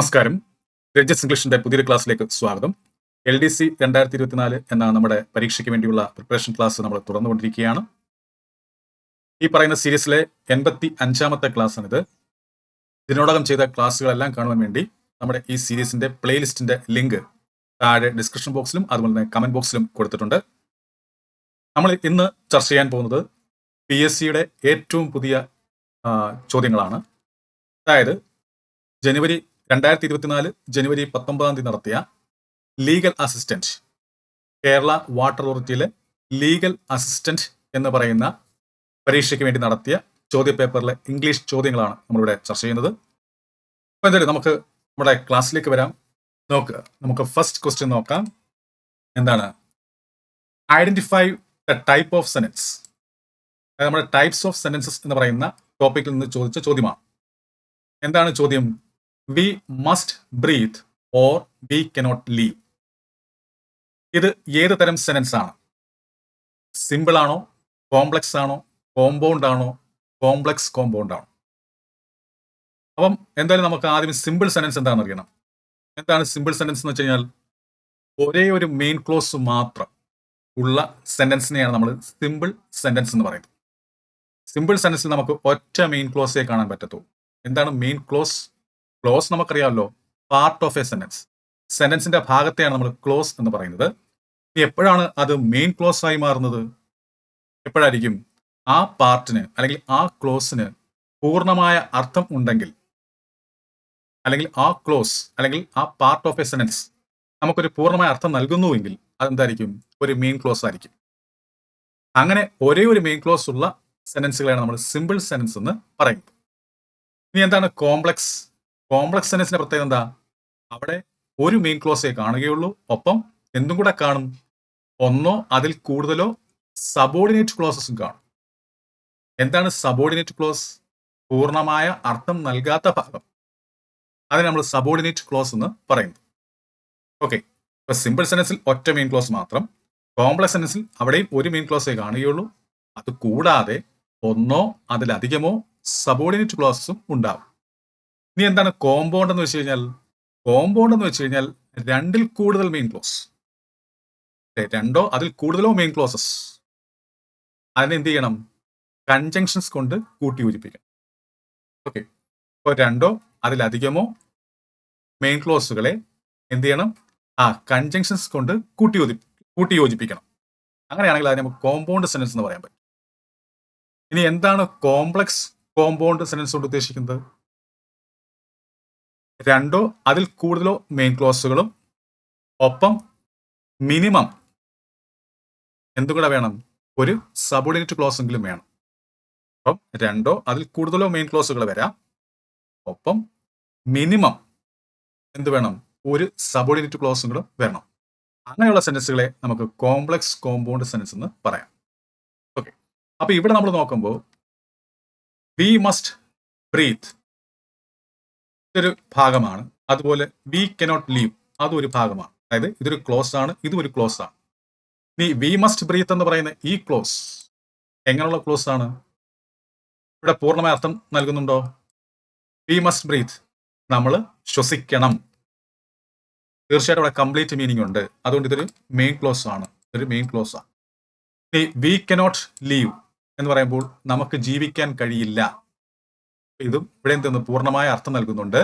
നമസ്കാരം. രജിത് ഇംഗ്ലീഷിന്റെ പുതിയൊരു ക്ലാസ്സിലേക്ക് സ്വാഗതം. എൽ ഡി സി രണ്ടായിരത്തി ഇരുപത്തിനാല് എന്ന നമ്മുടെ പരീക്ഷയ്ക്ക് വേണ്ടിയുള്ള പ്രിപ്പറേഷൻ ക്ലാസ് നമ്മൾ തുറന്നുകൊണ്ടിരിക്കുകയാണ്. ഈ പറയുന്ന സീരീസിലെ എൺപത്തി അഞ്ചാമത്തെ ക്ലാസ്സാണിത്. ഇതിനോടകം ചെയ്ത ക്ലാസ്സുകളെല്ലാം കാണുവാൻ വേണ്ടി നമ്മുടെ ഈ സീരീസിന്റെ പ്ലേലിസ്റ്റിന്റെ ലിങ്ക് താഴെ ഡിസ്ക്രിപ്ഷൻ ബോക്സിലും അതുപോലെ തന്നെ കമന്റ് ബോക്സിലും കൊടുത്തിട്ടുണ്ട്. നമ്മൾ ഇന്ന് ചർച്ച ചെയ്യാൻ പോകുന്നത് പി എസ് സിയുടെ ഏറ്റവും പുതിയ ചോദ്യങ്ങളാണ്. അതായത് ജനുവരി രണ്ടായിരത്തി ഇരുപത്തിനാല് ജനുവരി പത്തൊമ്പതാം തീയതി നടത്തിയ ലീഗൽ അസിസ്റ്റന്റ് കേരള വാട്ടർ അതോറിറ്റിയിലെ ലീഗൽ അസിസ്റ്റന്റ് എന്ന് പറയുന്ന പരീക്ഷയ്ക്ക് വേണ്ടി നടത്തിയ ചോദ്യപേപ്പറിലെ ഇംഗ്ലീഷ് ചോദ്യങ്ങളാണ് നമ്മളിവിടെ ചർച്ച ചെയ്യുന്നത്. അപ്പോൾ എന്തായാലും നമുക്ക് നമ്മുടെ ക്ലാസ്സിലേക്ക് വരാം. നോക്കുക നമുക്ക് ഫസ്റ്റ് ക്വസ്റ്റ്യൻ നോക്കാം. എന്താണ്? Identify the type of sentence നമ്മുടെ ടൈപ്സ് ഓഫ് സെന്റൻസസ് എന്ന് പറയുന്ന ടോപ്പിക്കിൽ നിന്ന് ചോദിച്ച ചോദ്യമാണ്. എന്താണ് ചോദ്യം? We must breathe or we cannot leave ഇത് ഏത് തരം സെനൻസ് ആണ്? സിമ്പിൾ ആണോ? കോംപ്ലക്സ് ആണോ? കോമ്പൗണ്ട് ആണോ? കോംപ്ലക്സ് കോമ്പൗണ്ട് ആണോ? അപ്പം എന്തായാലും നമുക്ക് ആദ്യം സിമ്പിൾ സെനൻസ് എന്താണെന്ന് അറിയണം. എന്താണ് സിമ്പിൾ സെനൻസ് എന്ന് വെച്ച് കഴിഞ്ഞാൽ ഒരേ ഒരു മെയിൻ ക്ലോസ് മാത്രം ഉള്ള സെന്റൻസിനെയാണ് നമ്മൾ സിമ്പിൾ സെന്റൻസ് എന്ന് പറയുന്നത്. സിമ്പിൾ സെന്റൻസിൽ നമുക്ക് ഒറ്റ മെയിൻ ക്ലോസേ കാണാൻ പറ്റത്തുള്ളൂ. എന്താണ് മെയിൻ ക്ലോസ് ക്ലോസ് നമുക്കറിയാമല്ലോ. പാർട്ട് ഓഫ് എ സെന്റൻസ് സെന്റൻസിന്റെ ഭാഗത്തെയാണ് നമ്മൾ ക്ലോസ് എന്ന് പറയുന്നത്. എപ്പോഴാണ് അത് മെയിൻ ക്ലോസ് ആയി മാറുന്നത്? എപ്പോഴായിരിക്കും? ആ പാർട്ടിന് അല്ലെങ്കിൽ ആ ക്ലോസിന് പൂർണമായ അർത്ഥം ഉണ്ടെങ്കിൽ അല്ലെങ്കിൽ ആ ക്ലോസ് അല്ലെങ്കിൽ ആ പാർട്ട് ഓഫ് എ സെന്റൻസ് നമുക്കൊരു പൂർണമായ അർത്ഥം നൽകുന്നുവെങ്കിൽ അതെന്തായിരിക്കും? ഒരു മെയിൻ ക്ലോസ് ആയിരിക്കും. അങ്ങനെ ഒരേ ഒരു മെയിൻ ക്ലോസ് ഉള്ള സെന്റൻസുകളാണ് നമ്മൾ സിമ്പിൾ സെന്റൻസ് എന്ന് പറയുന്നത്. ഇനി എന്താണ് കോംപ്ലക്സ് കോംപ്ലക്സ് സെന്റൻസിന്റെ പ്രത്യേകത എന്താ? അവിടെ ഒരു മെയിൻ ക്ലോസേ കാണുകയുള്ളൂ. ഒപ്പം എന്തും കൂടെ കാണും. ഒന്നോ അതിൽ കൂടുതലോ സബോർഡിനേറ്റ് ക്ലോസസും കാണും. എന്താണ് സബോർഡിനേറ്റ് ക്ലോസ്? പൂർണമായ അർത്ഥം നൽകാത്ത ഭാഗം. അതിന് നമ്മൾ സബോർഡിനേറ്റ് ക്ലോസ് എന്ന് പറയുന്നു. ഓക്കെ. ഇപ്പൊ സിമ്പിൾ സെന്റൻസിൽ ഒറ്റ മെയിൻ ക്ലോസ് മാത്രം. കോംപ്ലക്സ് സെന്റൻസിൽ അവിടെയും ഒരു മെയിൻ ക്ലോസേ കാണുകയുള്ളൂ. അത് കൂടാതെ ഒന്നോ അതിലധികമോ സബോർഡിനേറ്റ് ക്ലോസസും ഉണ്ടാവും. ഇനി എന്താണ് കോമ്പൗണ്ട് എന്ന് വെച്ച് കഴിഞ്ഞാൽ? കോമ്പൗണ്ട് എന്ന് വെച്ച് കഴിഞ്ഞാൽ രണ്ടിൽ കൂടുതൽ മെയിൻ ക്ലോസ് രണ്ടോ അതിൽ കൂടുതലോ മെയിൻ ക്ലോസസ് അതിനെ എന്ത് ചെയ്യണം? കൺജങ്ഷൻസ് കൊണ്ട് കൂട്ടി യോജിപ്പിക്കണം. ഓക്കെ ഇപ്പോൾ രണ്ടോ അതിലധികമോ മെയിൻ ക്ലോസുകളെ എന്ത് ചെയ്യണം? ആ കൺജങ്ഷൻസ് കൊണ്ട് കൂട്ടി യോജി കൂട്ടി യോജിപ്പിക്കണം. അങ്ങനെയാണെങ്കിൽ അതിനെ നമുക്ക് കോമ്പൗണ്ട് സെന്റൻസ് എന്ന് പറയാൻ പറ്റും. ഇനി എന്താണ് കോംപ്ലക്സ് കോമ്പൗണ്ട് സെന്റൻസ് കൊണ്ട് ഉദ്ദേശിക്കുന്നത്? രണ്ടോ അതിൽ കൂടുതലോ മെയിൻ ക്ലോസുകളും ഒപ്പം മിനിമം എന്തുകൂടെ വേണം. ഒരു സബോർഡിനേറ്റ് ക്ലോസ് എങ്കിലും വേണം. അപ്പം രണ്ടോ അതിൽ കൂടുതലോ മെയിൻ ക്ലോസുകൾ വരാം. ഒപ്പം മിനിമം എന്ത് വേണം? ഒരു സബോർഡിനേറ്റ് ക്ലോസും കൂടെ വരണം. അങ്ങനെയുള്ള സെന്റൻസുകളെ നമുക്ക് കോംപ്ലക്സ് കോമ്പൗണ്ട് സെന്റൻസ് എന്ന് പറയാം. ഓക്കെ അപ്പൊ ഇവിടെ നമ്മൾ നോക്കുമ്പോൾ വി മസ്റ്റ് ബ്രീത്ത് ഇതൊരു ഭാഗമാണ്. അതുപോലെ വി കനോട്ട് ലീവ് അതും ഒരു ഭാഗമാണ്. അതായത് ഇതൊരു ക്ലോസ് ആണ് ഇതും ഒരു ക്ലോസ് ആണ്. ഇനി വി മസ്റ്റ് ബ്രീത്ത് എന്ന് പറയുന്ന ഈ ക്ലോസ് എങ്ങനെയുള്ള ക്ലോസ് ആണ്? ഇവിടെ പൂർണമായ അർത്ഥം നൽകുന്നുണ്ടോ? വി മസ്റ്റ് ബ്രീത്ത് നമ്മൾ ശ്വസിക്കണം. തീർച്ചയായിട്ടും അവിടെ കംപ്ലീറ്റ് മീനിങ് ഉണ്ട്. അതുകൊണ്ട് ഇതൊരു മെയിൻ ക്ലോസ് ആണ്. ഇതൊരു മെയിൻ ക്ലോസ് ആണ്. ഇനി വി കനോട്ട് ലീവ് എന്ന് പറയുമ്പോൾ നമുക്ക് ജീവിക്കാൻ കഴിയില്ല. ഇതും ഇവിടെ എന്ത് പൂർണമായ അർത്ഥം നൽകുന്നുണ്ട്.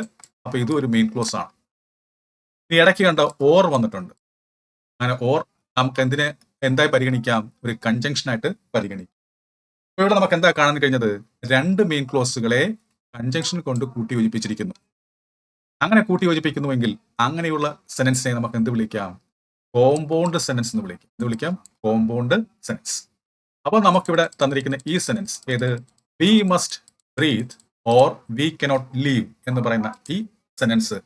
അപ്പൊ ഇതും ഒരു മെയിൻ ക്ലോസ് ആണ്. ഇനി ഇടയ്ക്ക് കണ്ട ഓർ വന്നിട്ടുണ്ട്. അങ്ങനെ ഓർ നമുക്ക് എന്തിനെ എന്തായി പരിഗണിക്കാം? ഒരു കൺജങ്ഷൻ ആയിട്ട് പരിഗണിക്കാം. ഇവിടെ നമുക്ക് എന്താ കാണാൻ കഴിഞ്ഞത്? രണ്ട് മെയിൻ ക്ലോസുകളെ കൺജങ്ഷൻ കൊണ്ട് കൂട്ടി യോജിപ്പിച്ചിരിക്കുന്നു. അങ്ങനെ കൂട്ടി യോജിപ്പിക്കുന്നുവെങ്കിൽ അങ്ങനെയുള്ള സെനൻസിനെ നമുക്ക് എന്ത് വിളിക്കാം? കോമ്പൗണ്ട് സെനൻസ് എന്ന് വിളിക്കാം. എന്ത് വിളിക്കാം? കോമ്പൗണ്ട് സെനൻസ് അപ്പോൾ നമുക്കിവിടെ തന്നിരിക്കുന്ന ഈ സെനൻസ് ഏത്? We must breathe or we cannot leave എന്ന് പറയുന്ന ഈ സെനൻസ്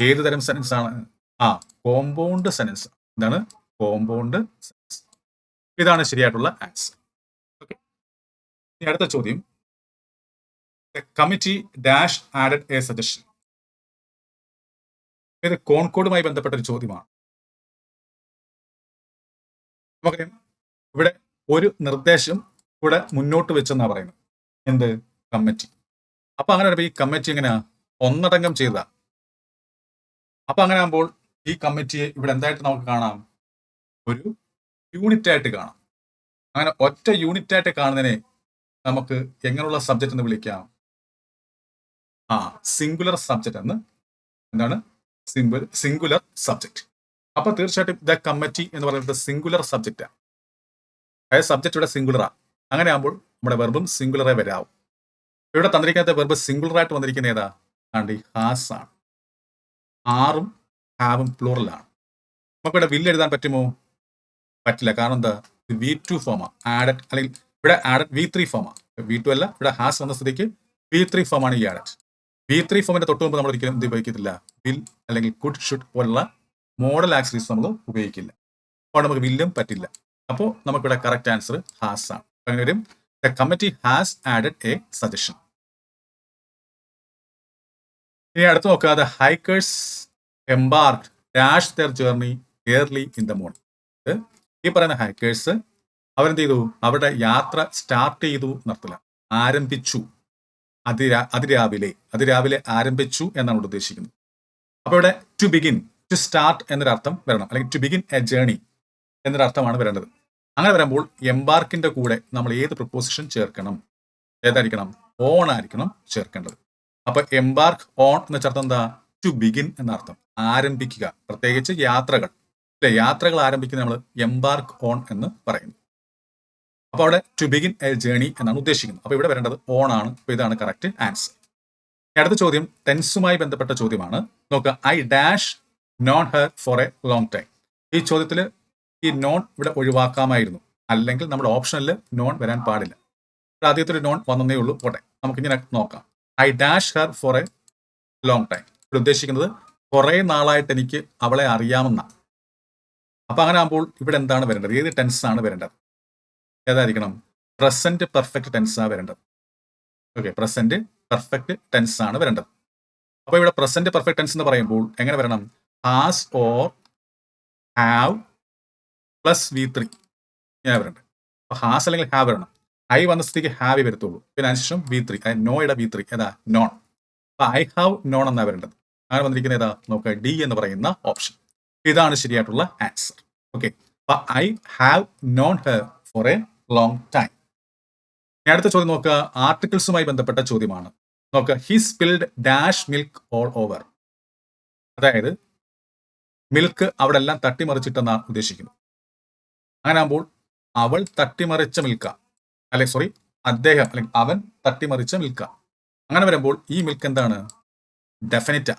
ഏത് തരം സെനൻസ് ആണ്? ആ കോമ്പൗണ്ട് സെനൻസ് എന്താണ് കോമ്പൗണ്ട് സെനൻസ് ഇതാണ് ശരിയായിട്ടുള്ള ആൻസർ ഓക്കെ ഇനി അടുത്ത ചോദ്യം. Committee dash added a suggestion ഇത് കോൺകോഡുമായി ബന്ധപ്പെട്ട ഒരു ചോദ്യമാണ്. നമുക്കറിയാം. ഇവിടെ ഒരു നിർദ്ദേശം ഇവിടെ മുന്നോട്ട് വെച്ചെന്നാ പറയുന്നത്. എന്ത്? കമ്മിറ്റി അപ്പൊ അങ്ങനെ ഈ കമ്മിറ്റി എങ്ങനെയാ ഒന്നടങ്കം ചെയ്ത. അപ്പൊ അങ്ങനെ ആകുമ്പോൾ ഈ കമ്മിറ്റിയെ ഇവിടെ എന്തായിട്ട് നമുക്ക് കാണാം? ഒരു യൂണിറ്റ് ആയിട്ട് കാണാം. അങ്ങനെ ഒറ്റ യൂണിറ്റ് ആയിട്ട് കാണുന്നതിനെ നമുക്ക് എങ്ങനെയുള്ള സബ്ജക്റ്റ് എന്ന് വിളിക്കാം? ആ സിംഗുലർ സബ്ജക്റ്റ് എന്ന്. എന്താണ്? സിംഗുൽ സിംഗുലർ സബ്ജക്റ്റ് അപ്പൊ തീർച്ചയായിട്ടും ദ കമ്മിറ്റി എന്ന് പറയുന്നത് സിംഗുലർ സബ്ജക്റ്റാണ് അതായത് സബ്ജക്റ്റ് ഇവിടെ സിംഗുലറാണ് അങ്ങനെ ആകുമ്പോൾ നമ്മുടെ വെർബും സിംഗുലറേ വരാവും. ഇവിടെ തന്നിരിക്കാത്ത വെർബ് സിംഗുലർ ആയിട്ട് വന്നിരിക്കുന്ന ഏതാ? ആണ്ടി ഹാസ് ആണ്. ആറും ഹാവും പ്ലൂറലാണ് നമുക്കിവിടെ വില്ല് എഴുതാൻ പറ്റുമോ? പറ്റില്ല. കാരണം എന്താ? വി ടു ഫോമാ ആഡറ്റ് അല്ലെങ്കിൽ ഇവിടെ ആഡറ്റ് വി ത്രീ ഫോമാ വി ടു അല്ല. ഇവിടെ ഹാസ് വന്ന സ്ഥിതിക്ക് വി ത്രീ ഫോമാണ് ഈ ആഡറ്റ് വി ത്രീ ഫോമിന്റെ തൊട്ട് മുമ്പ് നമ്മൾ ഒരിക്കലും ഇത് ഉപയോഗിക്കത്തില്ല? വിൽ അല്ലെങ്കിൽ കുഡ് ഷുഡ് പോലുള്ള മോഡൽ ആക്സറീസ് നമ്മൾ ഉപയോഗിക്കില്ല. അപ്പോൾ നമുക്ക് വില്ലും പറ്റില്ല. അപ്പോൾ നമുക്കിവിടെ കറക്റ്റ് ആൻസർ ഹാസ് ആണ്. അങ്ങനെ വരും. The committee has added a suggestion ഇനി അടുത്ത് നോക്കുക hikers embark dash their journey early in the morning ഈ പറയുന്ന ഹൈക്കേഴ്സ് അവരെന്ത് ചെയ്തു? അവരുടെ യാത്ര സ്റ്റാർട്ട് ചെയ്തു എന്നർത്ഥില്ല ആരംഭിച്ചു. അതിരാ അതിരാവിലെ അതിരാവിലെ ആരംഭിച്ചു എന്നാണ് ഉദ്ദേശിക്കുന്നത്. അപ്പോൾ ഇവിടെ ടു ബിഗിൻ ടു സ്റ്റാർട്ട് എന്നൊരർത്ഥം വരണം. അല്ലെങ്കിൽ ടു ബിഗിൻ എ ജേണി എന്നൊരർത്ഥമാണ് വരേണ്ടത്. അങ്ങനെ വരുമ്പോൾ എംബാർക്കിന്റെ കൂടെ നമ്മൾ ഏത് പ്രപ്പോസിഷൻ ചേർക്കണം? ഏതായിരിക്കണം? ഓൺ ആയിരിക്കണം ചേർക്കേണ്ടത്. അപ്പൊ എംബാർക്ക് ഓൺ എന്ന അർത്ഥം എന്താ? ടു ബിഗിൻ എന്നർത്ഥം. ആരംഭിക്കുക. പ്രത്യേകിച്ച് യാത്രകൾ. അല്ലെ? യാത്രകൾ ആരംഭിക്കുന്ന നമ്മൾ എംബാർക്ക് ഓൺ എന്ന് പറയുന്നു. അപ്പോൾ അവിടെ ടു ബിഗിൻ എ ജേണി എന്നാണ് ഉദ്ദേശിക്കുന്നത്. അപ്പോൾ ഇവിടെ വരേണ്ടത് ഓൺ ആണ്. അപ്പോൾ ഇതാണ് കറക്റ്റ് ആൻസർ അടുത്ത ചോദ്യം ടെൻസുമായി ബന്ധപ്പെട്ട ചോദ്യമാണ്. നോക്കുക. I dash known her for a long time ഈ ചോദ്യത്തിൽ ഈ നോൺ ഇവിടെ ഒഴിവാക്കാമായിരുന്നു. അല്ലെങ്കിൽ നമ്മുടെ ഓപ്ഷനിൽ നോൺ വരാൻ പാടില്ല. ആദ്യത്തെ നോൺ വന്നേ ഉള്ളൂ. പോട്ടെ. നമുക്കിങ്ങനെ നോക്കാം. I dash her for a long time ഇവിടെ ഉദ്ദേശിക്കുന്നത് കുറേ നാളായിട്ട് എനിക്ക് അവളെ അറിയാമെന്ന. അപ്പൊ അങ്ങനെ ആകുമ്പോൾ ഇവിടെ എന്താണ് വരേണ്ടത്? ഏത് ടെൻസ് ആണ് വരേണ്ടത്? ഏതായിരിക്കണം? പ്രസന്റ് പെർഫെക്റ്റ് ടെൻസ് ആണ് വരേണ്ടത്. ഓക്കെ പ്രസന്റ് പെർഫെക്റ്റ് ടെൻസ് ആണ് വരേണ്ടത്. അപ്പൊ ഇവിടെ പ്രസന്റ് പെർഫെക്റ്റ് ടെൻസ് എന്ന് പറയുമ്പോൾ എങ്ങനെ വരണം? Has or have plus V three ഇങ്ങനെ വരണ്ട് അപ്പൊ ഹാസ് അല്ലെങ്കിൽ ഹാവ് വരണം. ഐ വന്ന സ്ഥിതിക്ക് ഹാവ് വരത്തുള്ളൂ. പിന്നെ അതിനുശേഷം വി ത്രീ നോയുടെ വി ത്രീ ഏതാ? നോൺ അപ്പൊ ഐ ഹാവ് നോൺ എന്നാ വരേണ്ടത്? അങ്ങനെ വന്നിരിക്കുന്ന ഏതാ? നോക്ക ഡി എന്ന് പറയുന്ന ഓപ്ഷൻ ഇതാണ് ശരിയായിട്ടുള്ള ആൻസർ ഓക്കെ അപ്പൊ I have known her for a long time അടുത്ത ചോദ്യം നോക്കുക. ആർട്ടിക്കിൾസുമായി ബന്ധപ്പെട്ട ചോദ്യമാണ്. നോക്കുക. He spilled dash milk all over അതായത് മിൽക്ക് അവിടെ എല്ലാം തട്ടിമറിച്ചിട്ടെന്നാണ് ഉദ്ദേശിക്കുന്നത്. അങ്ങനെ ആകുമ്പോൾ അവൾ തട്ടിമറിച്ച മിൽക്ക അല്ലെ സോറി അദ്ദേഹം അല്ലെങ്കിൽ അവൻ തട്ടിമറിച്ച മിൽക്ക അങ്ങനെ വരുമ്പോൾ ഈ മിൽക്ക് എന്താണ്? ഡെഫിനറ്റാ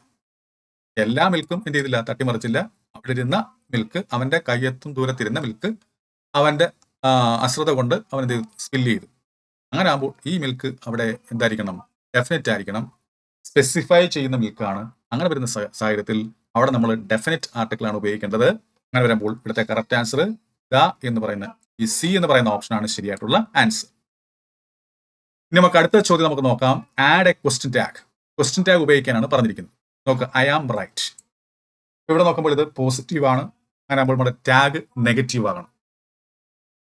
എല്ലാ മിൽക്കും എന്ത് ചെയ്തില്ല തട്ടിമറിച്ചില്ല. അവിടെ ഇരുന്ന മിൽക്ക് അവന്റെ കയ്യെത്തും ദൂരത്തിരുന്ന മിൽക്ക് അവന്റെ അശ്രദ്ധ കൊണ്ട് അവൻ എന്ത് ചെയ്തു? സ്പില്ല് ചെയ്തു. അങ്ങനെ ആകുമ്പോൾ ഈ മിൽക്ക് അവിടെ എന്തായിരിക്കണം? ഡെഫിനറ്റ് ആയിരിക്കണം. സ്പെസിഫൈ ചെയ്യുന്ന മിൽക്കാണ് അങ്ങനെ വരുന്ന സാഹചര്യത്തിൽ അവിടെ നമ്മൾ ഡെഫിനറ്റ് ആർട്ടിക്കിൾ ആണ് ഉപയോഗിക്കേണ്ടത്. അങ്ങനെ വരുമ്പോൾ ഇവിടുത്തെ കറക്റ്റ് ആൻസർ ദ എന്ന് പറയുന്ന ഈ സി എന്ന് പറയുന്ന ഓപ്ഷനാണ് ശരിയായിട്ടുള്ള ആൻസർ ഇനി നമുക്ക് അടുത്ത ചോദ്യം നമുക്ക് നോക്കാം. Add a question tag question tag ഉപയോഗിക്കാനാണ് പറഞ്ഞിരിക്കുന്നത്. നോക്ക് ഐ ആം റൈറ്റ് ഇവിടെ നോക്കുമ്പോൾ ഇത് പോസിറ്റീവ് ആണ്. അങ്ങനെ ആകുമ്പോൾ നമ്മുടെ ടാഗ് നെഗറ്റീവ് ആകണം.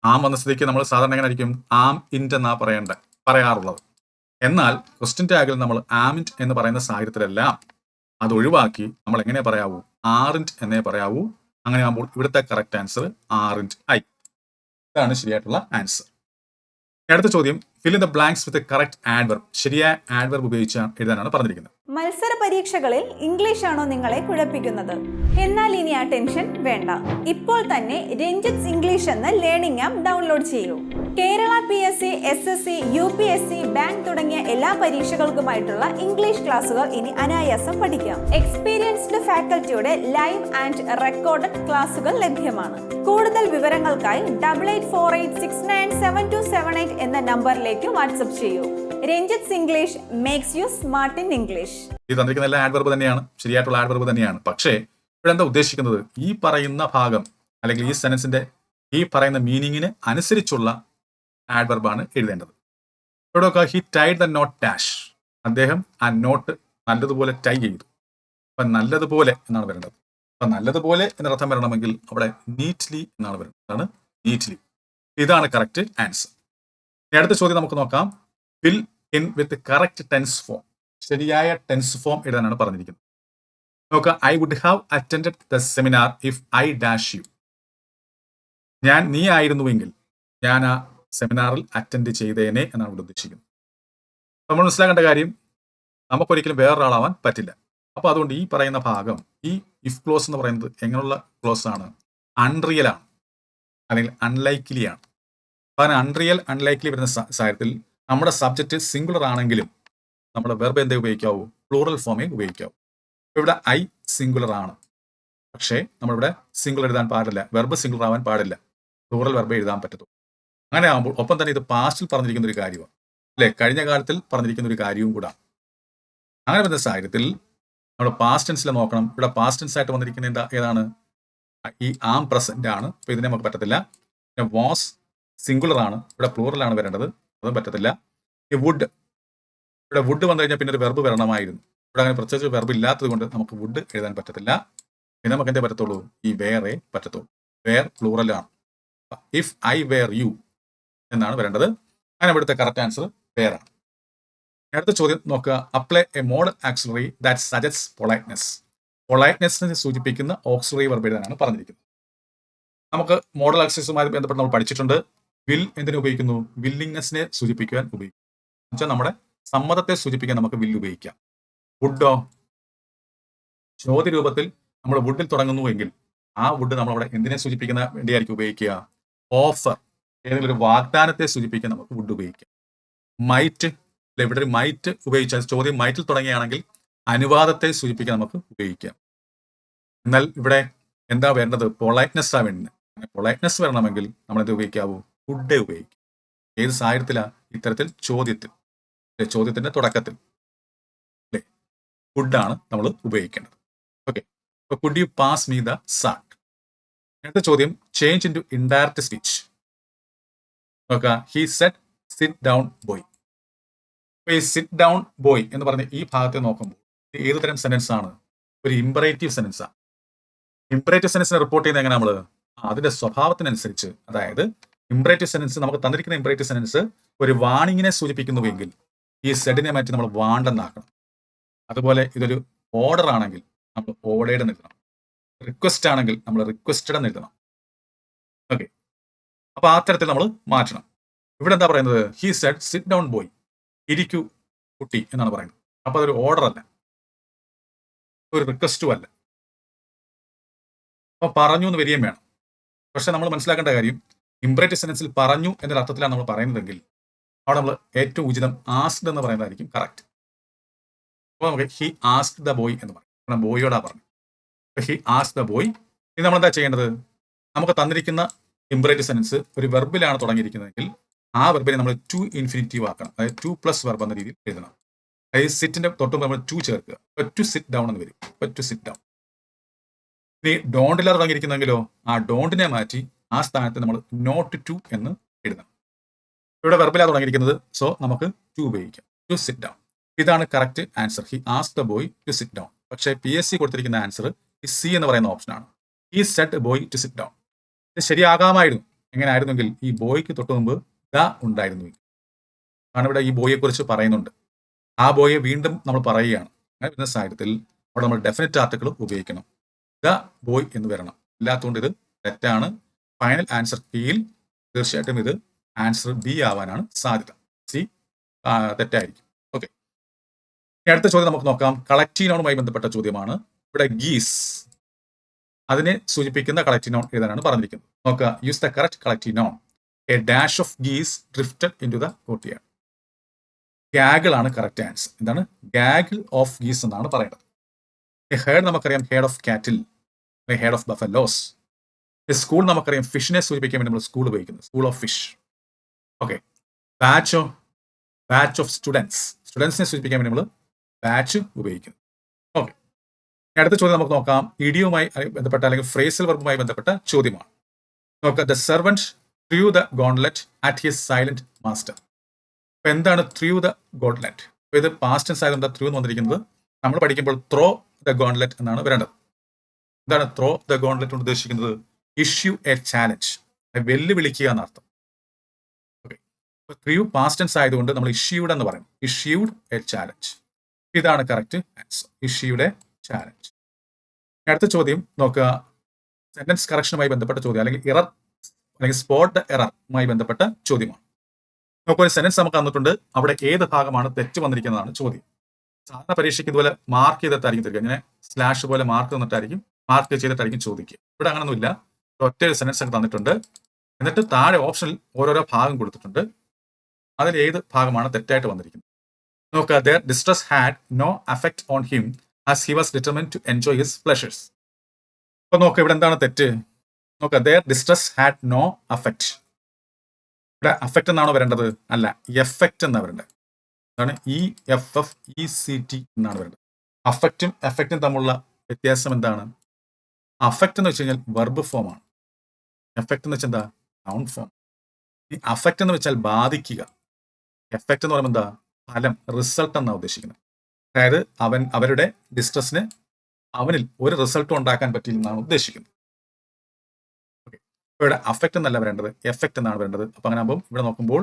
ആം വന്ന സ്ഥിതിക്ക് നമ്മൾ സാധാരണ എങ്ങനെ ആയിരിക്കും? ആം ഇന്റ് എന്നാ പറയേണ്ട പറയാറുള്ളത്. എന്നാൽ ക്വസ്റ്റ്യൻ ടാഗിൽ നമ്മൾ ആമിന്റ് എന്ന് പറയുന്ന സാഹചര്യത്തിലെല്ലാം അത് ഒഴിവാക്കി നമ്മൾ എങ്ങനെ പറയാവൂ? ആറിന്റ് എന്നേ പറയാവൂ. അങ്ങനെ ആകുമ്പോൾ ഇവിടുത്തെ കറക്റ്റ് ആൻസർ ആറിന്റ് ഐ ഇതാണ് ശരിയായിട്ടുള്ള ആൻസർ. അടുത്ത ചോദ്യം. Fill in the blanks with correct adverb ശരിയായ ആഡ്വർബ് ഉപയോഗിച്ച് എഴുതാനാണ് പറഞ്ഞിരിക്കുന്നത്. മത്സര പരീക്ഷകളിൽ ഇംഗ്ലീഷ് ആണോ നിങ്ങളെ കുഴപ്പിക്കുന്നത്? എന്നാൽ ഇനി ആ ടെൻഷൻ വേണ്ട. ഇപ്പോൾ തന്നെ രഞ്ജിത്സ് ഇംഗ്ലീഷ് എന്ന ലേണിംഗ് ആപ്പ് ഡൗൺലോഡ് ചെയ്യൂ. Kerala P S C S S C U P S C bank തുടങ്ങിയ എല്ലാ പരീക്ഷകൾക്കുമായിട്ടുള്ള ഇംഗ്ലീഷ് ക്ലാസുകൾ ഇനി അനായാസം പഠിക്കാം. എക്സ്പീരിയൻസ്ഡ് ഫാക്കൽറ്റിയുടെ ലൈവ് ആൻഡ് റെക്കോർഡഡ് ക്ലാസുകൾ ലഭ്യമാണ്. കൂടുതൽ വിവരങ്ങൾക്കായി double eight four eight six nine seven two seven eight എന്ന നമ്പറിലേക്ക് വാട്സപ്പ് ചെയ്യൂ. Ranjith English makes you smart in English ഇത് തന്നിരിക്കുന്ന എല്ലാ ആഡ്വർബ് തന്നെയാണ്. ശരിയായിട്ടുള്ള ആഡ്വർബ് തന്നെയാണ്. പക്ഷേ ഇവിടെ എന്താ ഉദ്ദേശിക്കുന്നത്? ഈ പറയുന്ന ഭാഗം അല്ലെങ്കിൽ ഈ സെനൻസിന്റെ ഈ പറയുന്ന മീനിങ്ങിന് അനുസരിച്ചുള്ള ആഡ്വർബാണ് എഴുതേണ്ടത്. ഇവിടെ he tied the knot dash അദ്ദേഹം ആ നോട്ട് നല്ലതുപോലെ ടൈ ചെയ്തു. അപ്പം നല്ലതുപോലെ എന്നാണ് വരേണ്ടത്. അപ്പം നല്ലതുപോലെ എന്നർത്ഥം വരണമെങ്കിൽ അവിടെ നീറ്റ്ലി എന്നാണ് വരുന്നത് അതാണ് നീറ്റ്ലി ഇതാണ് കറക്റ്റ് ആൻസർ അടുത്ത ചോദ്യം നമുക്ക് നോക്കാം. Fill in with correct tense form ശരിയായ ടെൻസ് ഫോം ഇടാനാണ് പറഞ്ഞിരിക്കുന്നത്. നോക്കുക I would have attend the seminar if I dash you ഞാൻ നീ ആയിരുന്നുവെങ്കിൽ ഞാൻ ആ സെമിനാറിൽ അറ്റൻഡ് ചെയ്തേനെ എന്നാണ് ഇവിടെ ഉദ്ദേശിക്കുന്നത്. നമ്മൾ മനസ്സിലാക്കേണ്ട കാര്യം നമുക്കൊരിക്കലും വേറൊരാളാവാൻ പറ്റില്ല. അപ്പോൾ അതുകൊണ്ട് ഈ പറയുന്ന ഭാഗം ഈ ഇഫ് ക്ലോസ് എന്ന് പറയുന്നത് എങ്ങനെയുള്ള ക്ലോസ് ആണ്? അൺറിയൽ ആണ്. അല്ലെങ്കിൽ അൺലൈക്കിലി ആണ്. അപ്പോൾ അങ്ങനെ അൺറിയൽ അൺലൈക്ലി വരുന്ന സാഹചര്യത്തിൽ നമ്മുടെ സബ്ജക്റ്റ് സിംഗുലർ ആണെങ്കിലും നമ്മൾ വെർബ് എന്തേ ഉപയോഗിക്കാവൂ? പ്ലൂറൽ ഫോമേ ഉപയോഗിക്കാവൂ. ഇവിടെ ഐ സിംഗുലർ ആണ്. പക്ഷേ നമ്മളിവിടെ സിംഗുലർ എഴുതാൻ പാടില്ല. വെർബ് സിംഗുലർ ആവാൻ പാടില്ല. പ്ലൂറൽ വെർബ് എഴുതാൻ പറ്റത്തുള്ളൂ. അങ്ങനെ ആകുമ്പോൾ ഒപ്പം തന്നെ ഇത് പാസ്റ്റിൽ പറഞ്ഞിരിക്കുന്ന ഒരു കാര്യമാണ് അല്ലെ? കഴിഞ്ഞ കാലത്തിൽ പറഞ്ഞിരിക്കുന്ന ഒരു കാര്യവും കൂടെ. അങ്ങനെ വരുന്ന സാഹചര്യത്തിൽ നമ്മൾ പാസ്റ്റ് ടെൻസിൽ നോക്കണം. ഇവിടെ പാസ്റ്റ് ടെൻസ് ആയിട്ട് വന്നിരിക്കുന്ന എന്താ? ഏതാണ്? ഈ ആം പ്രസന്റ് ആണ്. അപ്പൊ ഇതിനെ നമുക്ക് പറ്റത്തില്ല. പിന്നെ വാസ് സിംഗുലർ ആണ്. ഇവിടെ പ്ലൂറൽ ആണ് വരേണ്ടത്. അതും പറ്റത്തില്ല. ഈ വുഡ് ഇവിടെ വുഡ് വന്നു കഴിഞ്ഞാൽ പിന്നെ ഒരു വെർബ് വരണമായിരുന്നു. ഇവിടെ അങ്ങനെ പ്രത്യേകിച്ച് വെർബ് ഇല്ലാത്തത് കൊണ്ട് നമുക്ക് വുഡ് എഴുതാൻ പറ്റത്തില്ല. പിന്നെ നമുക്ക് എന്തേ പറ്റത്തുള്ളൂ? ഈ വേറെ പറ്റത്തുള്ളൂ. വേർ പ്ലൂറൽ ആണ്. ഇഫ് ഐ വേർ യു എന്നാണ് വരേണ്ടത്. അങ്ങനെ ഇവിടുത്തെ കറക്റ്റ് ആൻസർ വേറാണ് അടുത്ത ചോദ്യം നോക്കുക. Apply a modal auxiliary that suggest politeness പൊളൈറ്റ്നെസ്സിനെ സൂചിപ്പിക്കുന്ന ഓക്സിലറി വെർബ് എഴുതാനാണ് പറഞ്ഞിരിക്കുന്നത്. നമുക്ക് മോഡൽ ആക്സിസുമായി ബന്ധപ്പെട്ട് നമ്മൾ പഠിച്ചിട്ടുണ്ട്. വിൽ എന്തിനു ഉപയോഗിക്കുന്നു? വില്ലിങ്നെസ്സിനെ സൂചിപ്പിക്കാൻ ഉപയോഗിക്കും എന്നുവെച്ചാൽ നമ്മുടെ സമ്മതത്തെ സൂചിപ്പിക്കാൻ നമുക്ക് വില്ല് ഉപയോഗിക്കാം. വുഡോ ചോദ്യ രൂപത്തിൽ നമ്മൾ വുഡിൽ തുടങ്ങുന്നു എങ്കിൽ ആ വുഡ് നമ്മളവിടെ എന്തിനെ സൂചിപ്പിക്കുന്ന വേണ്ടിയായിരിക്കും ഉപയോഗിക്കുക? ഓഫർ ഏതെങ്കിലും ഒരു വാഗ്ദാനത്തെ സൂചിപ്പിക്കാൻ നമുക്ക് വുഡ് ഉപയോഗിക്കാം. മൈറ്റ് ഇവിടെ ഒരു മൈറ്റ് ഉപയോഗിച്ചാൽ ചോദ്യം മൈറ്റിൽ തുടങ്ങിയാണെങ്കിൽ അനുവാദത്തെ സൂചിപ്പിക്കാൻ നമുക്ക് ഉപയോഗിക്കാം. എന്നാൽ ഇവിടെ എന്താ വേണ്ടത്? പൊളൈറ്റ്നെസ് ആ വേണ്ടത്. പൊളൈറ്റ്നെസ് വരണമെങ്കിൽ നമ്മൾ എന്ത് ഉപയോഗിക്കാവൂ? വുഡേ ഉപയോഗിക്കും. ഏത് സാഹചര്യത്തിലാണ് ഇത്തരത്തിൽ ചോദ്യത്തിൽ ചോദ്യത്തിന്റെ തുടക്കത്തിൽ അല്ലെ? ഫുഡാണ് നമ്മൾ ഉപയോഗിക്കേണ്ടത്. ഓക്കെ. അപ്പൊ could you pass me the salt അടുത്ത ചോദ്യം change into indirect speech നോക്കുക he said sit down boy ഈ സിറ്റ് ഡൗൺ ബോയ് എന്ന് പറഞ്ഞ ഈ ഭാഗത്തെ നോക്കുമ്പോൾ ഏത് തരം സെന്റൻസ് ആണ്? ഒരു ഇമ്പറേറ്റീവ് സെന്റൻസ് ആണ് ഇമ്പറേറ്റീവ് സെന്റൻസിനെ റിപ്പോർട്ട് ചെയ്യുന്നത് എങ്ങനെ നമ്മൾ? ആ, അതിന്റെ സ്വഭാവത്തിനനുസരിച്ച് അതായത് ഇമ്പറേറ്റീവ് സെന്റൻസ് നമുക്ക് തന്നിരിക്കുന്ന ഇമ്പറേറ്റീവ് സെന്റൻസ് ഒരു വാണിങ്ങിനെ സൂചിപ്പിക്കുന്നുവെങ്കിൽ ഈ സെഡിനെ മാറ്റി നമ്മൾ വാണ്ടെന്നാക്കണം. അതുപോലെ ഇതൊരു ഓർഡർ ആണെങ്കിൽ നമ്മൾ ഓർഡേഡ് എഴുതണം. റിക്വസ്റ്റ് ആണെങ്കിൽ നമ്മൾ റിക്വസ്റ്റഡ് എഴുതണം. ഓക്കെ അപ്പൊ ആ തരത്തിൽ നമ്മൾ മാറ്റണം. ഇവിടെ എന്താ പറയുന്നത്? He said sit down boy ഇരിക്കൂ കുട്ടി എന്നാണ് പറയുന്നത്. അപ്പൊ അതൊരു ഓർഡർ അല്ല. ഒരു റിക്വസ്റ്റും അല്ല. അപ്പൊ പറഞ്ഞു എന്ന് വരികയും വേണം. പക്ഷെ നമ്മൾ മനസ്സിലാക്കേണ്ട കാര്യം ഇംപ്രേറ്റീവ് സെൻസിൽ പറഞ്ഞു എന്നൊരു അർത്ഥത്തിലാണ് നമ്മൾ പറയുന്നതെങ്കിൽ അവിടെ നമ്മൾ ഏറ്റവും ഉചിതം ആസ്ക്ഡ് എന്ന് പറയുന്നതായിരിക്കും കറക്റ്റ് അപ്പോൾ നമുക്ക് ഹി ആസ്ക് ദ ബോയ് എന്ന് പറയും. കാരണം ബോയോടാ പറഞ്ഞു ഹി ആസ്ക് ദ ബോയ് ഇനി നമ്മൾ എന്താ ചെയ്യേണ്ടത്? നമുക്ക് തന്നിരിക്കുന്ന ഇംപ്രേറ്റീവ് സെൻസ് ഒരു വെർബിലാണ് തുടങ്ങിയിരിക്കുന്നതെങ്കിൽ ആ വെർബിനെ നമ്മൾ ടു ഇൻഫിനിറ്റീവ് ആക്കണം. അതായത് ടു പ്ലസ് വെർബ് എന്ന രീതിയിൽ എഴുതണം. അതായത് സിറ്റിന്റെ തൊട്ടുമ്പോൾ നമ്മൾ ടു ചേർക്കുക. ടു സിറ്റ് ഡൗൺ എന്ന് വരും. ടു സിറ്റ് ഡൗൺ ഇനി ഡോണ്ടിലാണ് തുടങ്ങിയിരിക്കുന്നെങ്കിലോ ആ ഡോണ്ടിനെ മാറ്റി ആ സ്ഥാനത്ത് നമ്മൾ നോട്ട് ടു എന്ന് എഴുതണം. ഇവിടെ വെർബിലാണ് തുടങ്ങിയിരിക്കുന്നത്. സോ നമുക്ക് ടു ഉപയോഗിക്കാം. ടു സിറ്റ് ഡൗൺ ഇതാണ് correct answer he as the boy to sit down പക്ഷേ പി എസ് സി കൊടുത്തിരിക്കുന്ന ആൻസർ ഈ സി എന്ന് പറയുന്ന ഓപ്ഷനാണ് ഈ said boy to sit down ഇത് ശരിയാകാമായിരുന്നു. എങ്ങനെ ആയിരുന്നെങ്കിൽ ഈ ബോയ്ക്ക് തൊട്ട് മുമ്പ് ദ ഉണ്ടായിരുന്നു. കാരണം ഇവിടെ ഈ ബോയെ കുറിച്ച് പറയുന്നുണ്ട്. ആ ബോയെ വീണ്ടും നമ്മൾ പറയുകയാണ്. അങ്ങനെ വരുന്ന സാഹചര്യത്തിൽ അവിടെ നമ്മൾ ഡെഫിനറ്റ് ആർട്ടിക്കിൾ ഉപയോഗിക്കണം. ദ ബോയ് എന്ന് വരണം. ഇല്ലാത്തതുകൊണ്ട് ഇത് തെറ്റാണ്. ഫൈനൽ ആൻസർ പിയിൽ തീർച്ചയായിട്ടും ഇത് ആൻസർ ബി ആവാനാണ് സാധ്യത. സി തെറ്റായിരിക്കും. ഓക്കെ അടുത്ത ചോദ്യം നമുക്ക് നോക്കാം. കളക്റ്റീനോണുമായി ബന്ധപ്പെട്ട ചോദ്യമാണ്. ഇവിടെ ഗീസ് അതിനെ സൂചിപ്പിക്കുന്ന കളക്റ്റീനോൺ എഴുതാനാണ് പറഞ്ഞിരിക്കുന്നത്. നോക്കുക. Use the correct collective noun a dash of geese drifted into the കോട്ടിയാണ് ഗാഗിളാണ് കറക്റ്റ് ആൻസർ എന്താണ്? ഗാഗിൾ ഓഫ് ഗീസ് എന്നാണ് പറയുന്നത്. ഹേഡ് നമുക്കറിയാം. Herd of cattle herd of buffaloes school നമുക്കറിയാം ഫിഷിനെ സൂചിപ്പിക്കാൻ വേണ്ടി നമ്മൾ സ്കൂൾ ഉപയോഗിക്കുന്നത് school of fish okay batch of batch of students സ്റ്റുഡൻസിനെ സൂചിപ്പിക്കാൻ വേണ്ടി നമ്മൾ ബാച്ച് ഉപയോഗിക്കുന്നു. ഓക്കെ അടുത്ത ചോദ്യം നമുക്ക് നോക്കാം. ഇഡിയുമായി ബന്ധപ്പെട്ട അല്ലെങ്കിൽ ഫ്രേസൽ വർബുമായി ബന്ധപ്പെട്ട ചോദ്യമാണ്. നോക്കാം the servant threw the gauntlet at his silent master അപ്പൊ എന്താണ് ത്രൂ ദ ഗോൺലെറ്റ് അപ്പൊ ഇത് പാസ്റ്റ് ആയതുകൊണ്ട് ത്രൂ എന്ന് വന്നിരിക്കുന്നത് നമ്മൾ പഠിക്കുമ്പോൾ ത്രോ ദ ഗോൺലെറ്റ് എന്നാണ് വരേണ്ടത്. എന്താണ് ത്രോ ദ ഗോൺലെറ്റ് കൊണ്ട് ഉദ്ദേശിക്കുന്നത്? ഇഷ്യൂ എ ചാലഞ്ച് വെല്ലുവിളിക്കുക എന്നർത്ഥം. ഓക്കെ പാസ്റ്റ് ടെൻസ് ആയതുകൊണ്ട് നമ്മൾ ഇഷ്യൂഡ് എന്ന് പറയും. ഇഷ്യൂഡ് എ ചാലഞ്ച് ഇതാണ് correct answer issued a challenge അടുത്ത ചോദ്യം നോക്കുക. സെന്റൻസ് കറക്ഷനുമായി ബന്ധപ്പെട്ട ചോദ്യം അല്ലെങ്കിൽ ഇറർ അല്ലെങ്കിൽ സ്പോട്ട് എററുമായി ബന്ധപ്പെട്ട ചോദ്യമാണ്. നമുക്ക് ഒരു സെന്റൻസ് നമുക്ക് തന്നിട്ടുണ്ട്. അവിടെ ഏത് ഭാഗമാണ് തെറ്റ് വന്നിരിക്കുന്നതാണ് ചോദ്യം. സാധാരണ പരീക്ഷയ്ക്ക് ഇതുപോലെ മാർക്ക് ചെയ്തിട്ടായിരിക്കും തരിക ഇങ്ങനെ സ്ലാഷ് പോലെ മാർക്ക് തന്നിട്ടായിരിക്കും മാർക്ക് ചെയ്തിട്ടായിരിക്കും ചോദിക്കുക. ഇവിടെ അങ്ങനൊന്നുമില്ല. ഒറ്റ ഒരു സെന്റൻസ് ഒക്കെ തന്നിട്ടുണ്ട്. എന്നിട്ട് താഴെ ഓപ്ഷനിൽ ഓരോരോ ഭാഗം കൊടുത്തിട്ടുണ്ട്. അതിൽ ഏത് ഭാഗമാണ് തെറ്റായിട്ട് വന്നിരിക്കുന്നത്? നോക്കുക their distress had no affect on him as he was determined to enjoy his pleasures അപ്പൊ നോക്കുക ഇവിടെ എന്താണ് തെറ്റ്? നോക്കുക their distress had no affect ഇവിടെ അഫക്റ്റ് എന്നാണോ വരേണ്ടത്? അല്ല എഫക്റ്റ് എന്നാണ് വരേണ്ടത്. അതാണ് E F F E C T എന്നാണ് വരേണ്ടത്. അഫക്റ്റും എഫക്റ്റും തമ്മിലുള്ള വ്യത്യാസം എന്താണ്? അഫക്റ്റ് എന്ന് വെച്ച് കഴിഞ്ഞാൽ വെർബ് ഫോം ആണ്. എഫക്റ്റ് എന്ന് വെച്ചാൽ എന്താ നൗൺ ഫോം ഈ അഫക്റ്റ് എന്ന് വെച്ചാൽ ബാധിക്കുക. എഫക്റ്റ് എന്ന് പറയുമ്പോൾ എന്താ? ഫലം റിസൾട്ട് എന്നാണ് ഉദ്ദേശിക്കുന്നത്. അതായത് അവൻ അവരുടെ ഡിസ്ട്രസ്സിന് അവനിൽ ഒരു റിസൾട്ടും ഉണ്ടാക്കാൻ പറ്റില്ല എന്നാണ് ഉദ്ദേശിക്കുന്നത്. ഇവിടെ അഫക്റ്റ് എന്നല്ല വരേണ്ടത്. എഫക്റ്റ് എന്നാണ് വരേണ്ടത്. അപ്പൊ അങ്ങനെ ആകുമ്പോൾ ഇവിടെ നോക്കുമ്പോൾ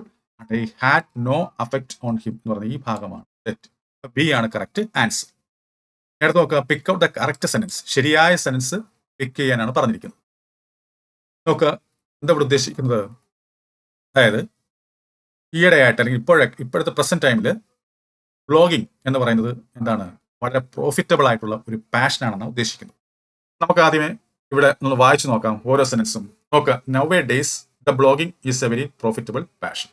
I had no affect on him എന്ന് പറഞ്ഞ ഈ ഭാഗമാണ്. തെറ്റ് ബി ആണ് കറക്റ്റ് ആൻസർ നേരത്തെ നോക്കുക pick out the correct sentence ശരിയായ സെന്റൻസ് പിക്ക് ചെയ്യാനാണ് പറഞ്ഞിരിക്കുന്നത്. നോക്കുക എന്താ ഇവിടെ ഉദ്ദേശിക്കുന്നത്? അതായത് ഈയിടെയായിട്ട് അല്ലെങ്കിൽ ഇപ്പോഴൊക്കെ ഇപ്പോഴത്തെ പ്രസന്റ് ടൈമിൽ ബ്ലോഗിംഗ് എന്ന് പറയുന്നത് എന്താണ്? വളരെ പ്രോഫിറ്റബിൾ ആയിട്ടുള്ള ഒരു പാഷനാണെന്ന് ഉദ്ദേശിക്കുന്നത്. നമുക്ക് ആദ്യമേ ഇവിടെ ഒന്ന് വായിച്ചു നോക്കാം ഓരോ സെൻസും നോക്കുക nowadays the blogging is a very profitable passion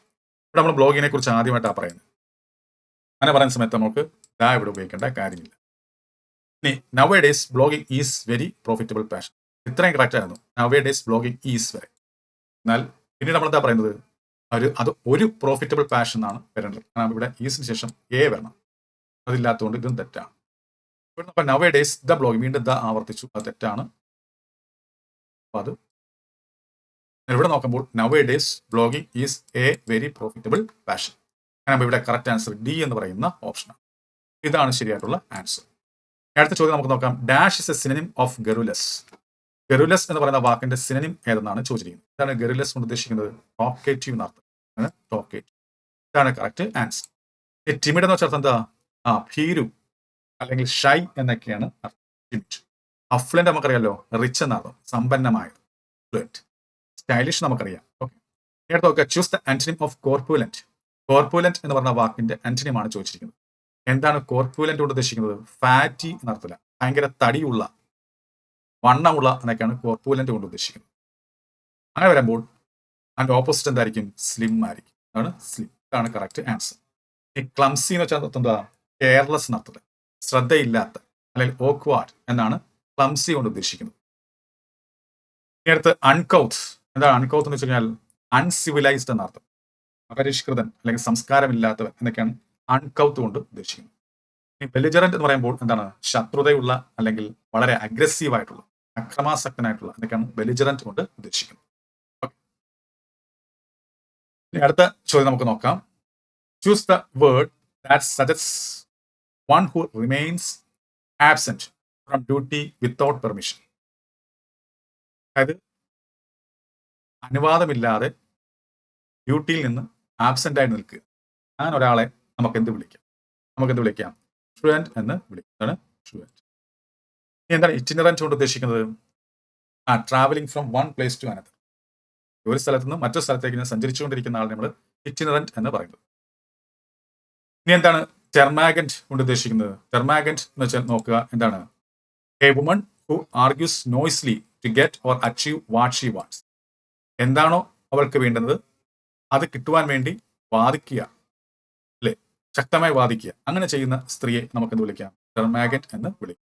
ഇവിടെ നമ്മൾ ബ്ലോഗിങ്ങിനെ കുറിച്ച് ആദ്യമായിട്ടാണ് പറയുന്നത്. അങ്ങനെ പറയുന്ന സമയത്ത് നമുക്ക് ദാ ഇവിടെ ഉപയോഗിക്കേണ്ട കാര്യമില്ല. ഇനി nowadays blogging is very profitable passion ഇത്രയും കറക്റ്റ് ആയിരുന്നു. നവ ഡേയ്സ് ബ്ലോഗിംഗ് ഈസ് വരെ എന്നാൽ പിന്നീട് നമ്മളെന്താ പറയുന്നത്? ഒരു അത് ഒരു പ്രോഫിറ്റബിൾ പാഷൻ എന്നാണ് വരേണ്ടത്. കാരണം ഇവിടെ ഈസിന് ശേഷം എ വരണം അതില്ലാത്തതുകൊണ്ട് ഇതും തെറ്റാണ്. അപ്പൊ നവേ ഡേയ്സ് ദ ബ്ലോഗ് വീണ്ടും ദ ആവർത്തിച്ചു? അത് തെറ്റാണ്. അപ്പൊ അത് ഇവിടെ നോക്കുമ്പോൾ nowadays blogging is a very profitable passion കാരണം ഇവിടെ കറക്റ്റ് ആൻസർ ഡി എന്ന് പറയുന്ന ഓപ്ഷനാണ് ഇതാണ് ശരിയായിട്ടുള്ള ആൻസർ അടുത്ത ചോദ്യം നമുക്ക് നോക്കാം. Dash is a synonym of garrulous garrulous എന്ന് പറയുന്ന വാക്കിന്റെ സിനിം ഏതെന്നാണ് ചോദിച്ചിരിക്കുന്നത്? ഇതാണ് ഗറുലസ് കൊണ്ട് ഉദ്ദേശിക്കുന്നത് ടോക്കേറ്റീവ് എന്നർത്ഥം ടോക്കേറ്റീവ് ഇതാണ് കറക്റ്റ് ആൻസർ ടിമിഡ് എന്ന് വെച്ചാൽ എന്താ? ആ ഭീരു അല്ലെങ്കിൽ ഷൈ എന്നൊക്കെയാണ് ടിമിഡ് അഫ്ലന്റ് നമുക്കറിയാലോ? റിച്ച് എന്നർത്ഥം സമ്പന്നമായത് സ്റ്റൈലിഷ് നമുക്കറിയാം. ഓക്കെ നോക്കുക. Choose the antonym of corpulent corpulent എന്ന് പറഞ്ഞ വാക്കിന്റെ ആന്റണിമാണ് ചോദിച്ചിരിക്കുന്നത്. എന്താണ് കോർപ്പുലന്റ് കൊണ്ട് ഉദ്ദേശിക്കുന്നത്? ഫാറ്റി എന്നർത്ഥമില്ല. ഭയങ്കര തടിയുള്ള വണ്ണമുള്ള എന്നൊക്കെയാണ് കോർപ്പൂലന്റ് കൊണ്ട് ഉദ്ദേശിക്കുന്നത്. അങ്ങനെ വരുമ്പോൾ അതിന്റെ ഓപ്പോസിറ്റ് എന്തായിരിക്കും? സ്ലിം ആയിരിക്കും. അതാണ് സ്ലിം ഇതാണ് കറക്റ്റ് ആൻസർ ഈ ക്ലംസി എന്ന് വെച്ചാൽ എന്താ? കെയർലെസ് നടത്തുന്നത് ശ്രദ്ധയില്ലാത്ത അല്ലെങ്കിൽ ഓക്വാർഡ് എന്നാണ് ക്ലംസി കൊണ്ട് ഉദ്ദേശിക്കുന്നത്. ഇനി അടുത്ത് അൺകൗത്ത് എന്താണ് അൺകൗത്ത് എന്ന് വെച്ച് കഴിഞ്ഞാൽ അൺസിവിലൈസ്ഡ് എന്നർത്ഥം. അപരിഷ്കൃതൻ അല്ലെങ്കിൽ സംസ്കാരമില്ലാത്തവൻ എന്നൊക്കെയാണ് അൺകൗത്ത് കൊണ്ട് ഉദ്ദേശിക്കുന്നത്. ഇനി ബെലിജറന്റ് എന്ന് പറയുമ്പോൾ എന്താണ്? ശത്രുതയുള്ള അല്ലെങ്കിൽ വളരെ അഗ്രസീവ് ആയിട്ടുള്ള അക്രമാസക്തനായിട്ടുള്ള എന്നൊക്കെയാണ് ബെലിജറന്റ് കൊണ്ട് ഉദ്ദേശിക്കുന്നത്. ഇനി അടുത്ത ചോദ്യം നമുക്ക് നോക്കാം. Choose the word that suggest one who remains absent from duty without permission അതായത് അനുവാദമില്ലാതെ ഡ്യൂട്ടിയിൽ നിന്ന് ആബ്സെന്റ് ആയി നിൽക്കുക. അങ്ങനെ ഒരാളെ നമുക്ക് എന്ത് വിളിക്കാം? നമുക്ക് എന്ത് വിളിക്കാം? ട്രുവന്റ് എന്ന് വിളിക്കുന്നതാണ് ട്രുവന്റ് ഇനി എന്താണ് ഇറ്റിനറന്റ് കൊണ്ട് ഉദ്ദേശിക്കുന്നത്? ആ travelling from one place to another ഒരു സ്ഥലത്ത് നിന്ന് മറ്റൊരു സ്ഥലത്തേക്ക് ഇങ്ങനെ സഞ്ചരിച്ചുകൊണ്ടിരിക്കുന്ന ആളെ നമ്മൾ ഇറ്റിനറന്റ് എന്ന് പറയുന്നത്. ഇനി എന്താണ് ടെർമാഗന്റ് കൊണ്ട് ഉദ്ദേശിക്കുന്നത്? ടെർമാഗന്റ് എന്ന് വെച്ചാൽ നോക്കുക എന്താണ്? A woman who argues noisily to get or achieve what she wants എന്താണോ അവൾക്ക് വേണ്ടുന്നത്? അത് കിട്ടുവാൻ വേണ്ടി വാദിക്കുക ശക്തമായി വാദിക്കുക. അങ്ങനെ ചെയ്യുന്ന സ്ത്രീയെ നമുക്ക് എന്ത് വിളിക്കാം? ടെർമാഗൻ എന്ന് വിളിക്കാം.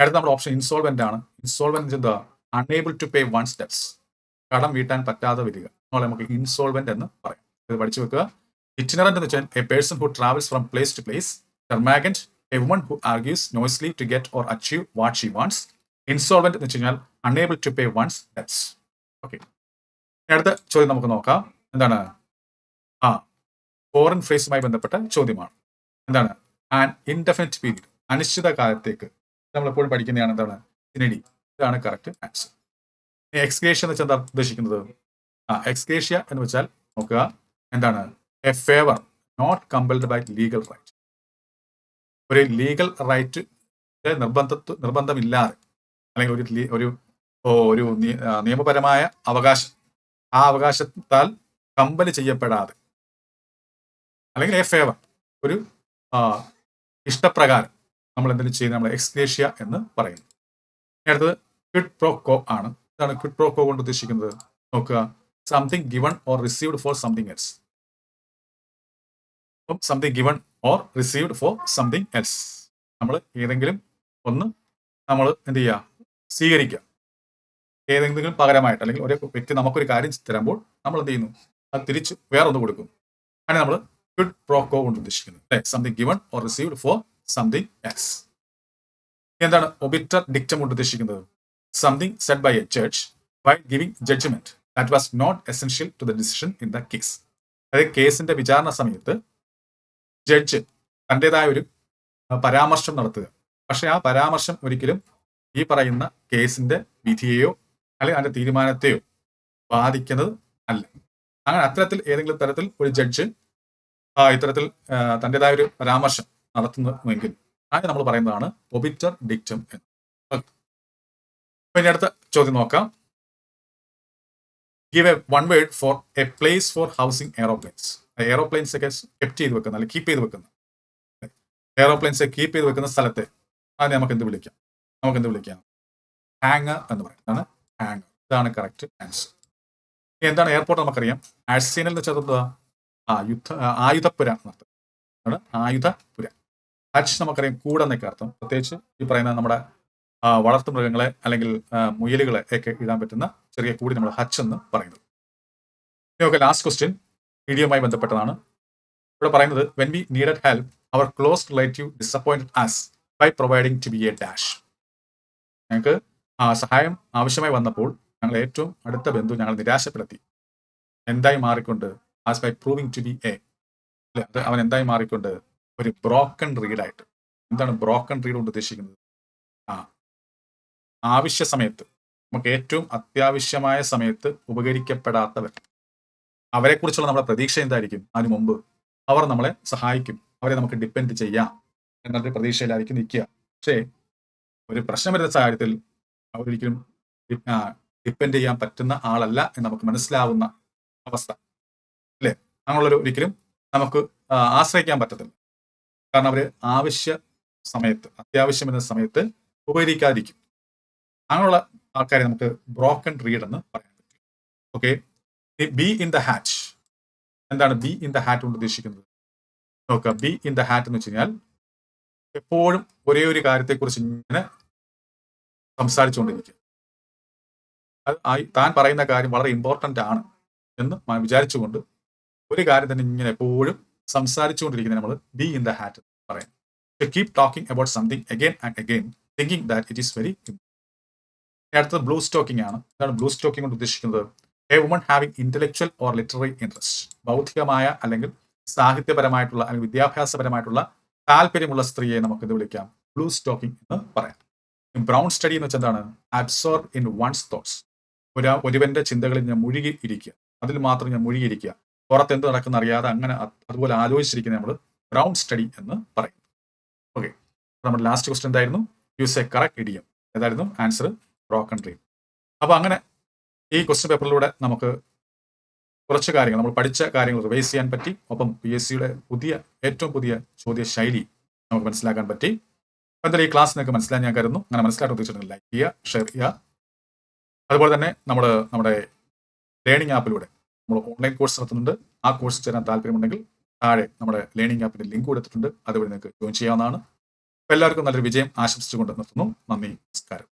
അടുത്ത നമ്മുടെ ഓപ്ഷൻ ഇൻസോൾവെന്റ് ആണ്. ഇൻസോൾവെന്റ് എന്താ unable to pay one's debts കടം വീട്ടാൻ പറ്റാതെ വരിക. നമുക്ക് ഇൻസോൾവെന്റ് എന്ന് പറയാം. ഇത് പഠിച്ചു വെക്കുക. ഇറ്റിനറന്റ് എന്ന് വെച്ചാൽ a person who travels from place to place termagant a woman who argues noisily to get or achieve what she wants insolvent എന്ന് വെച്ച് കഴിഞ്ഞാൽ unable to pay one's debts okay അടുത്ത ചോദ്യം നമുക്ക് നോക്കാം. എന്താണ്? ആ ഫോറിൻ ഫ്രേസുമായി ബന്ധപ്പെട്ട ചോദ്യമാണ്. എന്താണ്? ആൻ ഇൻഡെഫിനിറ്റ് പീരീഡ് അനിശ്ചിത കാലത്തേക്ക് നമ്മൾ എപ്പോഴും പഠിക്കുന്നതാണ് എന്താണ്? സിനഡി ഇതാണ് കറക്റ്റ് ആൻസർ എക്സ്കേഷ്യ എന്ന് വെച്ചാൽ എന്താ ഉദ്ദേശിക്കുന്നത്? ആ എക്സ്കേഷ്യ എന്ന് വെച്ചാൽ നോക്കുക എന്താണ്? A favour not compelled by legal right ഒരു ലീഗൽ റൈറ്റ് നിർബന്ധ നിർബന്ധമില്ലാതെ അല്ലെങ്കിൽ ഒരു ഒരു ഒരു നിയമപരമായ അവകാശം. ആ അവകാശത്താൽ കമ്പൽ ചെയ്യപ്പെടാതെ. അല്ലെങ്കിൽ എ ഫേവർ ഒരു ഇഷ്ടപ്രകാരം. നമ്മൾ എന്തെങ്കിലും ചെയ്യുന്നത് നമ്മൾ എക്സ്ഗ്രേഷ്യ എന്ന് പറയുന്നു. അടുത്തത് ക്വിഡ് പ്രോക്കോ ആണ്. ഇതാണ് ക്വിഡ് പ്രോക്കോ കൊണ്ട് ഉദ്ദേശിക്കുന്നത്. നോക്കുക. Something given or received for something else അപ്പം something given or received for something else നമ്മൾ ഏതെങ്കിലും ഒന്ന് നമ്മൾ എന്ത് ചെയ്യുക? സ്വീകരിക്കുക. ഏതെങ്കിലും പകരമായിട്ട് അല്ലെങ്കിൽ ഒരു വ്യക്തി നമുക്കൊരു കാര്യം തരുമ്പോൾ നമ്മൾ എന്ത് ചെയ്യുന്നു? അത് തിരിച്ച് വേറൊന്ന് കൊടുക്കും അങ്ങനെ നമ്മൾ ഗുഡ് പ്രോക്കോ കൊണ്ട് ഉദ്ദേശിക്കുന്നത് അല്ലെ? Something given or received for something X എന്താണ് ഒബിറ്റർ ഡിക്റ്റം കൊണ്ട് ഉദ്ദേശിക്കുന്നത്? Something said by a judge by giving judgment that was not essential to the decision in the case അതായത് കേസിന്റെ വിചാരണ സമയത്ത് ജഡ്ജ് തന്റെതായ ഒരു പരാമർശം നടത്തുക. പക്ഷെ ആ പരാമർശം ഒരിക്കലും ഈ പറയുന്ന കേസിന്റെ വിധിയെയോ അല്ലെങ്കിൽ അതിന്റെ തീരുമാനത്തെയോ ബാധിക്കുന്നത് അല്ല. അങ്ങനെ അത്തരത്തിൽ ഏതെങ്കിലും തരത്തിൽ ഒരു ജഡ്ജ് ഇത്തരത്തിൽ തന്റെതായ ഒരു പരാമർശം നടത്തുന്നുവെങ്കിൽ അതിന് നമ്മൾ പറയുന്നതാണ് ഒബിറ്റർ ഡിക്റ്റം എന്ന്. ഇനി അടുത്ത ചോദ്യം നോക്കാം. Give a one word for a place for housing aeroplanes aeroplanes ഒക്കെ കെപ്റ്റ് ചെയ്ത് വെക്കുന്ന അല്ലെങ്കിൽ കീപ്പ് ചെയ്ത് വെക്കുന്ന. എയറോപ്ലെയിൻസ് കീപ്പ് ചെയ്ത് വെക്കുന്ന സ്ഥലത്തെ അതിനെ നമുക്ക് എന്ത് വിളിക്കാം? നമുക്ക് എന്ത് വിളിക്കാം? ഹാങ്ങർ എന്ന് പറയുന്നതാണ് ഹാങ്ങർ ഇതാണ് കറക്റ്റ് ആൻസർ എന്താണ് എയർപോർട്ട് നമുക്കറിയാം? ആഴ്സീനൽ എന്ന് വെച്ചാൽ എന്താ? ആയുധപുര എന്നർത്ഥം ആയുധപുര ഹച്ച് നമുക്കറിയാം കൂടെ എന്നൊക്കെ അർത്ഥം പ്രത്യേകിച്ച് ഈ പറയുന്ന നമ്മുടെ വളർത്തു മൃഗങ്ങളെ അല്ലെങ്കിൽ മുയലുകളെ ഒക്കെ ഇടാൻ പറ്റുന്ന ചെറിയ കൂടി നമ്മൾ ഹച്ച് എന്ന് പറയുന്നത്. നമുക്ക് ലാസ്റ്റ് ക്വസ്റ്റ്യൻ വീഡിയോയുമായി ബന്ധപ്പെട്ടതാണ്. ഇവിടെ പറയുന്നത് when we needed help our close relative disappointed as by providing to be a dash ഞങ്ങൾക്ക് സഹായം ആവശ്യമായി വന്നപ്പോൾ ഞങ്ങൾ ഏറ്റവും അടുത്ത ബന്ധു ഞങ്ങൾ നിരാശപ്പെടുത്തി. എന്തായി മാറിക്കൊണ്ട്? As by proving to be a അവൻ എന്തായി മാറിക്കൊണ്ട്? ഒരു ബ്രോക്കൺ റീഡായിട്ട് എന്താണ് ബ്രോക്കൺ റീഡ് കൊണ്ട് ഉദ്ദേശിക്കുന്നത്? ആ. ആവശ്യ സമയത്ത് നമുക്ക് ഏറ്റവും അത്യാവശ്യമായ സമയത്ത് ഉപകരിക്കപ്പെടാത്തവർ അവരെക്കുറിച്ചുള്ള നമ്മുടെ പ്രതീക്ഷ എന്തായിരിക്കും? അതിനു മുമ്പ് അവർ നമ്മളെ സഹായിക്കും. അവരെ നമുക്ക് ഡിപ്പെൻഡ് ചെയ്യാം എന്നൊരു പ്രതീക്ഷയിലായിരിക്കും നിൽക്കുക. പക്ഷേ ഒരു പ്രശ്നം വരുന്ന സാഹചര്യത്തിൽ അവരൊരിക്കലും ഡിപ്പെൻഡ് ചെയ്യാൻ പറ്റുന്ന ആളല്ല എന്ന് നമുക്ക് മനസ്സിലാവുന്ന അവസ്ഥ. അല്ലേ? അങ്ങനെയുള്ളൊരു ഒരിക്കലും നമുക്ക് ആശ്രയിക്കാൻ പറ്റത്തില്ല. കാരണം അവർ ആവശ്യ സമയത്ത് അത്യാവശ്യം എന്ന സമയത്ത് ഉപകരിക്കാതിരിക്കും. അങ്ങനെയുള്ള ആൾക്കാരെ നമുക്ക് ബ്രോക്കൺ റീഡ് എന്ന് പറയാൻ പറ്റും. Okay bee in the hat എന്താണ് ബി ഇൻ ദ ഹാറ്റ് കൊണ്ട് ഉദ്ദേശിക്കുന്നത്? നോക്കുക. ബി ഇൻ ദ ഹാറ്റ് എന്ന് വെച്ച് കഴിഞ്ഞാൽ എപ്പോഴും ഒരേ ഒരു കാര്യത്തെക്കുറിച്ച് ഇങ്ങനെ സംസാരിച്ചുകൊണ്ടിരിക്കുക. അത് താൻ പറയുന്ന കാര്യം വളരെ ഇമ്പോർട്ടന്റ് ആണ് എന്ന് വിചാരിച്ചുകൊണ്ട് ഒരു കാര്യം തന്നെ ഇങ്ങനെ എപ്പോഴും സംസാരിച്ചുകൊണ്ടിരിക്കുന്നത് നമ്മൾ ബി ഇൻ ദ ഹാറ്റ് പറയാം. Keep talking about something again and again thinking that it is very അടുത്തത് ബ്ലൂ സ്റ്റോക്കിംഗ് ആണ്. എന്താണ് ബ്ലൂ സ്റ്റോക്കിംഗ് കൊണ്ട് ഉദ്ദേശിക്കുന്നത്? A woman having intellectual or literary interest ബൗദ്ധികമായ അല്ലെങ്കിൽ സാഹിത്യപരമായിട്ടുള്ള അല്ലെങ്കിൽ വിദ്യാഭ്യാസപരമായിട്ടുള്ള താല്പര്യമുള്ള സ്ത്രീയെ നമുക്ക് ഇത് വിളിക്കാം. ബ്ലൂ സ്റ്റോക്കിംഗ് എന്ന് പറയാം. ബ്രൗൺ സ്റ്റഡി എന്ന് വെച്ചാൽ എന്താണ്? അബ്സോർബ് ഇൻ വൺസ് തോട്ട്സ് ഒരു ഒരുവന്റെ ചിന്തകളിൽ ഞാൻ മുഴുകി ഇരിക്കുക. അതിൽ മാത്രം ഞാൻ മുഴുകിയിരിക്കുക പുറത്ത് എന്ത് നടക്കുന്ന അറിയാതെ അങ്ങനെ അത് അതുപോലെ ആലോചിച്ചിരിക്കുന്ന നമ്മൾ ഗ്രൗണ്ട് സ്റ്റഡി എന്ന് പറയും. ഓക്കെ നമ്മുടെ ലാസ്റ്റ് ക്വസ്റ്റ്യൻ എന്തായിരുന്നു? യൂസ് എ കറക്റ്റ് ഇഡിയം ഏതായിരുന്നു? ആൻസർ ബ്രോക്കൺ ഡ്രീം അപ്പൊ അങ്ങനെ ഈ ക്വസ്റ്റ്യൻ പേപ്പറിലൂടെ നമുക്ക് കുറച്ച് കാര്യങ്ങൾ നമ്മൾ പഠിച്ച കാര്യങ്ങൾ റിവൈസ് ചെയ്യാൻ പറ്റി. ഒപ്പം പി എസ് സിയുടെ പുതിയ ഏറ്റവും പുതിയ ചോദ്യ ശൈലി നമുക്ക് മനസ്സിലാക്കാൻ പറ്റി. എന്തായാലും ഈ ക്ലാസ് നിങ്ങൾക്ക് മനസ്സിലാൻ ഞാൻ കരുതുന്നു. അങ്ങനെ മനസ്സിലാക്കാൻ തീർച്ചയായിട്ടും ലൈക്ക് ചെയ്യുക ഷെയർ ചെയ്യുക. അതുപോലെ തന്നെ നമ്മൾ നമ്മുടെ ലേണിംഗ് ആപ്പിലൂടെ നമ്മൾ ഓൺലൈൻ കോഴ്സ് നടത്തുന്നുണ്ട്. ആ കോഴ്സ് ചേരാൻ താല്പര്യമുണ്ടെങ്കിൽ താഴെ നമ്മുടെ ലേണിംഗ് ആപ്പിന്റെ ലിങ്ക് കൊടുത്തിട്ടുണ്ട്. അതുവഴി നിങ്ങൾക്ക് ജോയിൻ ചെയ്യാവുന്നതാണ്. എല്ലാവർക്കും നല്ലൊരു വിജയം ആശംസിച്ചുകൊണ്ട് നിർത്തുന്നു. നന്ദി നമസ്കാരം.